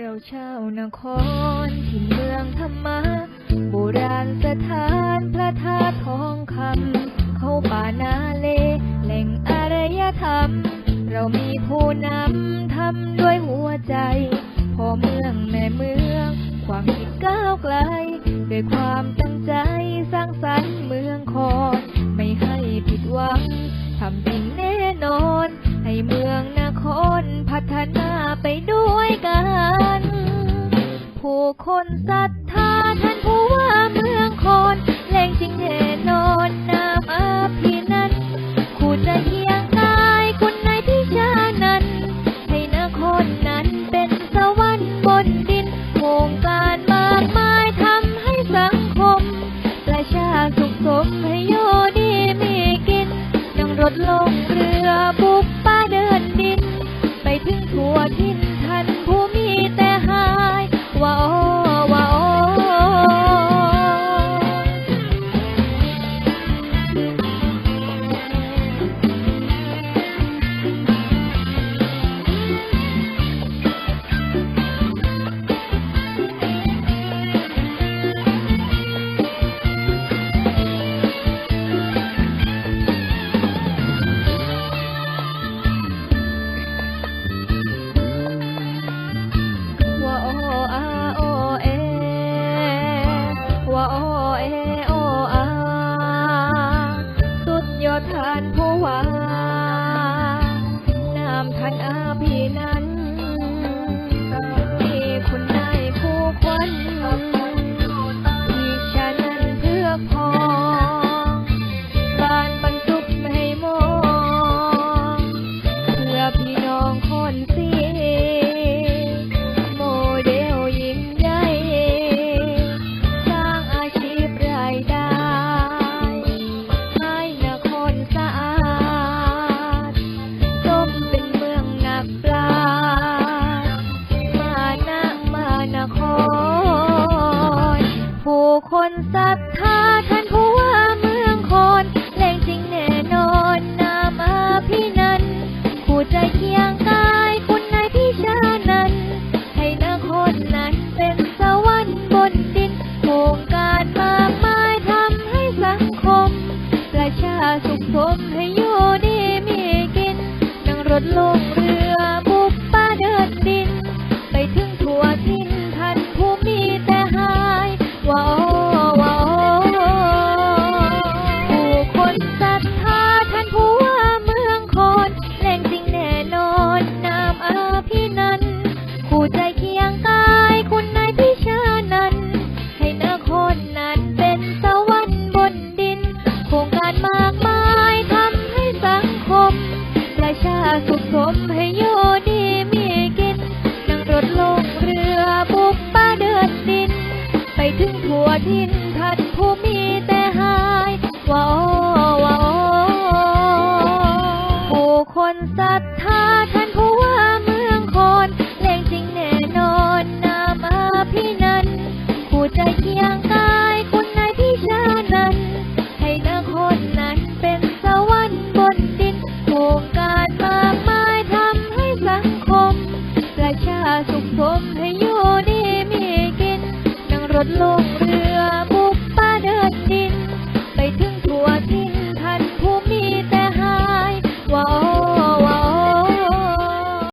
เราชาวนครที่เมืองธรรมะโบราณสถานพระธาตุทองคำเข้าป่านาเล แหล่งอารยธรรม เรามีผู้นำทำด้วยหัวใจ พอเมืองแม่เมือง ความคิดก้าวไกล ด้วยความตั้งใจสร้างสรรค์เมืองคอนไม่ให้ผิดหวังทำจริงแน่นอน ให้เมืองนครพัฒนาไปด้วยกัน คนศรัทธาท่านผู้ว่าเมืองคอนแหล่งจริงแน่นอนนามอาภินันท์คู่จเคียงกายคุณนายพิชานันให้นครนั้นเป็นสวรรค์บนดินโครงการมากมายทำให้สังคม ประชาสุขสมให้โยดีมีกินนั่งรถลง นั่ ทิน